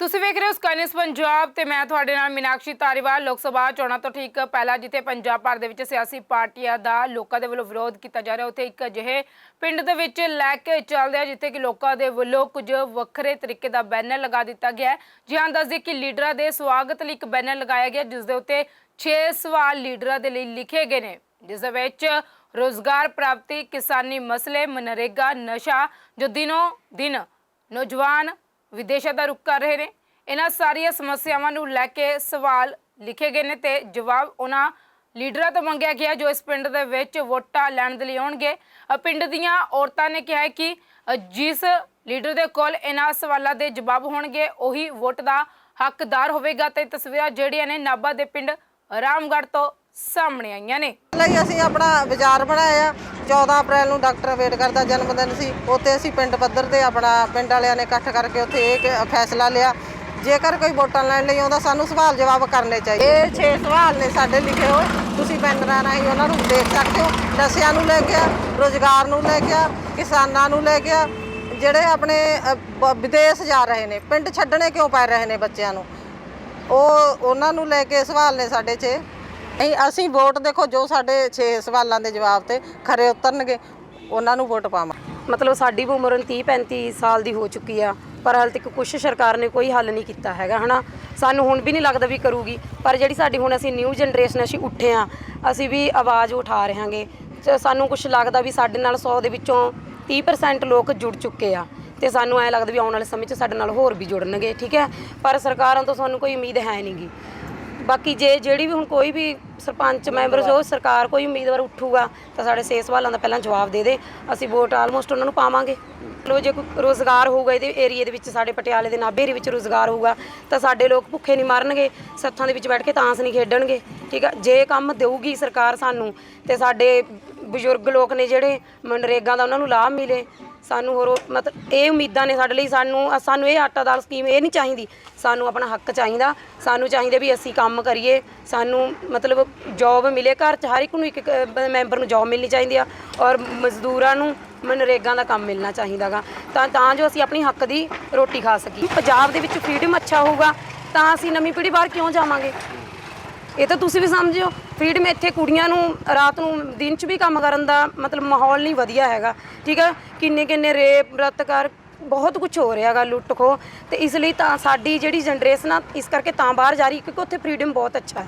ਤੁਸੀਂ ਵੇਖ ਰਹੇ ਹੋ ਸਕਾਈਨਸ ਪੰਜਾਬ ਤੇ ਮੈਂ ਤੁਹਾਡੇ ਨਾਲ ਮੀਨਾਕਸ਼ੀ ਧਾਰੀਵਾਲ। ਲੋਕ ਸਭਾ ਚੋਣਾਂ ਤੋਂ ਠੀਕ ਪਹਿਲਾਂ ਜਿੱਥੇ ਪੰਜਾਬ ਭਰ ਦੇ ਵਿੱਚ ਸਿਆਸੀ ਪਾਰਟੀਆਂ ਦਾ ਲੋਕਾਂ ਦੇ ਵੱਲੋਂ ਵਿਰੋਧ ਕੀਤਾ ਜਾ ਰਿਹਾ, ਉੱਥੇ ਇੱਕ ਅਜਿਹੇ ਪਿੰਡ ਦੇ ਵਿੱਚ ਲੈ ਕੇ ਚੱਲਦੇ ਆ, ਜਿੱਥੇ ਕਿ ਲੋਕਾਂ ਦੇ ਵੱਲੋਂ ਕੁਝ ਵੱਖਰੇ ਤਰੀਕੇ ਦਾ ਬੈਨਰ ਲਗਾ ਦਿੱਤਾ ਗਿਆ ਹੈ। ਜੀ ਹਾਂ, ਦੱਸਦੇ ਕਿ ਲੀਡਰਾਂ ਦੇ ਸਵਾਗਤ ਲਈ ਇੱਕ ਬੈਨਰ ਲਗਾਇਆ ਗਿਆ, ਜਿਸ ਦੇ ਉੱਤੇ 6 ਸਵਾਲ ਲੀਡਰਾਂ ਦੇ ਲਈ ਲਿਖੇ ਗਏ ਨੇ, ਜਿਸ ਦੇ ਵਿੱਚ ਰੋਜ਼ਗਾਰ ਪ੍ਰਾਪਤੀ, ਕਿਸਾਨੀ ਮਸਲੇ, ਮਨਰੇਗਾ, ਨਸ਼ਾ, ਜੋ ਦਿਨੋਂ ਦਿਨ ਨੌਜਵਾਨ ਵਿਦੇਸ਼ਾਂ ਦਾ ਰੁਖ ਕਰ ਰਹੇ ਨੇ। ਇਹਨਾਂ ਸਾਰੀਆਂ ਸਮੱਸਿਆਵਾਂ ਨੂੰ ਲੈ ਕੇ ਸਵਾਲ ਲਿਖੇ ਗਏ ਨੇ ਤੇ ਜਵਾਬ ਉਹਨਾਂ ਲੀਡਰਾਂ ਤੋਂ ਮੰਗਿਆ ਗਿਆ, ਜੋ ਇਸ ਪਿੰਡ ਦੇ ਵਿੱਚ ਵੋਟਾਂ ਲੈਣ ਦੇ ਲਈ ਆਉਣਗੇ। ਪਿੰਡ ਦੀਆਂ ਔਰਤਾਂ ਨੇ ਕਿਹਾ ਕਿ ਜਿਸ ਲੀਡਰ ਦੇ ਕੋਲ ਇਹਨਾਂ ਸਵਾਲਾਂ ਦੇ ਜਵਾਬ ਹੋਣਗੇ, ਉਹੀ ਵੋਟ ਦਾ ਹੱਕਦਾਰ ਹੋਵੇਗਾ। ਤੇ ਤਸਵੀਰਾਂ ਜਿਹੜੀਆਂ ਨੇ ਨਾਭਾ ਦੇ ਪਿੰਡ ਰਾਮਗੜ੍ਹ ਤੋਂ ਸਾਹਮਣੇ ਆਈਆਂ ਨੇ। ਲਈ ਅਸੀਂ ਆਪਣਾ ਬਾਜ਼ਾਰ ਬਣਾਇਆ। 14 ਅਪ੍ਰੈਲ ਨੂੰ ਡਾਕਟਰ ਅੰਬੇਡਕਰ ਦਾ ਜਨਮ ਦਿਨ ਸੀ। ਉੱਥੇ ਅਸੀਂ ਪਿੰਡ ਪੱਧਰ ਤੇ ਆਪਣਾ ਪਿੰਡ ਵਾਲਿਆਂ ਨੇ ਇਕੱਠ ਕਰਕੇ ਉੱਥੇ ਇਹ ਕ- ਫੈਸਲਾ ਲਿਆ। ਜੇਕਰ ਕੋਈ ਵੋਟਾਂ ਲੈਣ ਲਈ ਆਉਂਦਾ ਸਾਨੂੰ ਸਵਾਲ ਜਵਾਬ ਕਰਨੇ ਚਾਹੀਦੇ। ਇਹ 6 ਸਵਾਲ ਨੇ ਸਾਡੇ ਲਿਖੇ ਹੋਏ। ਤੁਸੀਂ ਬੈਨਰਾਂ ਰਾਹੀਂ ਉਹਨਾਂ ਨੂੰ ਦੇਖ ਸਕਦੇ ਹੋ। ਨਸ਼ਿਆਂ ਨੂੰ ਲੈ ਗਿਆ ਰੋਜ਼ਗਾਰ ਨੂੰ ਲੈ ਗਿਆ ਕਿਸਾਨਾਂ ਨੂੰ ਲੈ ਗਿਆ ਜਿਹੜੇ ਆਪਣੇ ਅ, ਬ- ਵਿਦੇਸ਼ ਜਾ ਰਹੇ ਨੇ ਪਿੰਡ ਛੱਡਣੇ ਕਿਉਂ ਪੈ ਰਹੇ ਨੇ ਬੱਚਿਆਂ ਨੂੰ? ਉਹ ਉਹਨਾਂ ਨੂੰ ਲੈ ਕੇ ਸਵਾਲ ਨੇ ਸਾਡੇ 'ਚ ਨਹੀਂ, ਅਸੀਂ ਵੋਟ ਦੇਖੋ, ਜੋ ਸਾਡੇ 6 ਸਵਾਲਾਂ ਦੇ ਜਵਾਬ ਤੇ ਖਰੇ ਉਤਰਨਗੇ, ਉਹਨਾਂ ਨੂੰ ਵੋਟ ਪਾਵਾਂ। ਮਤਲਬ ਸਾਡੀ ਵੀ ਉਮਰ 30 35 ਸਾਲ ਦੀ ਹੋ ਚੁੱਕੀ ਆ, ਪਰ ਹਾਲ ਤੱਕ ਕੁਛ ਸਰਕਾਰ ਨੇ ਕੋਈ ਹੱਲ ਨਹੀਂ ਕੀਤਾ ਹੈਗਾ, ਹਨਾ? ਸਾਨੂੰ ਹੁਣ ਵੀ ਨਹੀਂ ਲੱਗਦਾ ਵੀ ਕਰੂਗੀ, ਪਰ ਜਿਹੜੀ ਸਾਡੀ ਹੁਣ ਅਸੀਂ ਨਿਊ ਜਨਰੇਸ਼ਨ ਅਸੀਂ ਉੱਠੇ ਆ, ਅਸੀਂ ਵੀ ਆਵਾਜ਼ ਉਠਾ ਰਹੇ ਹਾਂਗੇ ਤੇ ਸਾਨੂੰ ਕੁਛ ਲੱਗਦਾ ਵੀ ਸਾਡੇ ਨਾਲ 100 ਦੇ ਵਿੱਚੋਂ 30% ਲੋਕ ਜੁੜ ਚੁੱਕੇ ਆ, ਤੇ ਸਾਨੂੰ ਐ ਲੱਗਦਾ ਵੀ ਆਉਣ ਵਾਲੇ ਸਮੇਂ 'ਚ ਸਾਡੇ ਨਾਲ ਹੋਰ ਵੀ ਜੁੜਨਗੇ, ਠੀਕ ਹੈ? ਪਰ ਸਰਕਾਰਾਂ ਤੋਂ ਸਾਨੂੰ ਕੋਈ ਉਮੀਦ ਹੈ ਨਹੀਂਗੀ ਬਾਕੀ ਜੇ ਜਿਹੜੀ ਵੀ ਹੁਣ ਕੋਈ ਵੀ ਸਰਪੰਚ ਮੈਂਬਰ ਜੋ ਸਰਕਾਰ ਕੋਈ ਉਮੀਦਵਾਰ ਉੱਠੂਗਾ ਤਾਂ ਸਾਡੇ ਛੇ ਸਵਾਲਾਂ ਦਾ ਪਹਿਲਾਂ ਜਵਾਬ ਦੇ ਦੇ। ਅਸੀਂ ਵੋਟ ਆਲਮੋਸਟ ਉਹਨਾਂ ਨੂੰ ਪਾਵਾਂਗੇ। ਲੋ ਜੇ ਕੋਈ ਰੋਜ਼ਗਾਰ ਹੋਊਗਾ ਇਹਦੇ ਏਰੀਏ ਦੇ ਵਿੱਚ, ਸਾਡੇ ਪਟਿਆਲੇ ਦੇ ਨਾਭੇ ਏਰੀਏ ਵਿੱਚ ਰੋਜ਼ਗਾਰ ਹੋਊਗਾ, ਤਾਂ ਸਾਡੇ ਲੋਕ ਭੁੱਖੇ ਨਹੀਂ ਮਰਨਗੇ, ਸੱਥਾਂ ਦੇ ਵਿੱਚ ਬੈਠ ਕੇ ਤਾਂਸ ਨਹੀਂ ਖੇਡਣਗੇ। ਠੀਕ ਆ? ਜੇ ਕੰਮ ਦੇਊਗੀ ਸਰਕਾਰ ਸਾਨੂੰ, ਤੇ ਸਾਡੇ ਬਜ਼ੁਰਗ ਲੋਕ ਨੇ ਜਿਹੜੇ ਮਨਰੇਗਾ ਦਾ ਉਹਨਾਂ ਨੂੰ ਲਾਭ ਮਿਲੇ। ਸਾਨੂੰ ਹੋਰ ਉਹ ਮਤਲਬ ਇਹ ਉਮੀਦਾਂ ਨੇ ਸਾਡੇ ਲਈ, ਸਾਨੂੰ ਸਾਨੂੰ ਇਹ ਆਟਾ ਦਾਲ ਸਕੀਮ ਇਹ ਨਹੀਂ ਚਾਹੀਦੀ। ਸਾਨੂੰ ਆਪਣਾ ਹੱਕ ਚਾਹੀਦਾ। ਸਾਨੂੰ ਚਾਹੀਦਾ ਵੀ ਅਸੀਂ ਕੰਮ ਕਰੀਏ। ਸਾਨੂੰ ਮਤਲਬ ਜੌਬ ਮਿਲੇ। ਘਰ 'ਚ ਹਰ ਇੱਕ ਨੂੰ ਇੱਕ ਇੱਕ ਮੈਂਬਰ ਨੂੰ ਜੌਬ ਮਿਲਣੀ ਚਾਹੀਦੀ ਆ ਔਰ ਮਜ਼ਦੂਰਾਂ ਨੂੰ ਮਨਰੇਗਾ ਦਾ ਕੰਮ ਮਿਲਣਾ ਚਾਹੀਦਾਗਾ ਤਾਂ ਤਾਂ ਜੋ ਅਸੀਂ ਆਪਣੀ ਹੱਕ ਦੀ ਰੋਟੀ ਖਾ ਸਕੀਏ। ਪੰਜਾਬ ਦੇ ਵਿੱਚ ਫਰੀडम ਅੱਛਾ ਹੋਊਗਾ ਤਾਂ ਅਸੀਂ ਨਵੀਂ ਪੀੜ੍ਹੀ ਬਾਹਰ ਕਿਉਂ ਜਾਵਾਂਗੇ? ਇਹ ਤਾਂ ਤੁਸੀਂ ਵੀ ਸਮਝਿਓ। ਫਰੀडਮ ਇੱਥੇ ਕੁੜੀਆਂ ਨੂੰ, ਰਾਤ ਨੂੰ, ਦਿਨ 'ਚ ਵੀ ਕੰਮ ਕਰਨ ਦਾ ਮਤਲਬ ਮਾਹੌਲ ਨਹੀਂ ਵਧੀਆ ਹੈਗਾ। ਠੀਕ ਹੈ ਕਿੰਨੇ ਕਿੰਨੇ ਰੇਪ ਬਲਤਕਾਰ ਬਹੁਤ ਕੁਝ ਹੋ ਰਿਹਾ ਹੈਗਾ ਲੁੱਟ ਖੋ ਤੇ ਇਸ ਲਈ ਤਾਂ ਸਾਡੀ ਜਿਹੜੀ ਜਨਰੇਸ਼ਨ ਆ, ਇਸ ਕਰਕੇ ਤਾਂ ਬਾਹਰ ਜਾ ਰਹੀ, ਕਿਉਂਕਿ ਉੱਥੇ ਫਰੀडम ਬਹੁਤ ਅੱਛਾ ਹੈ।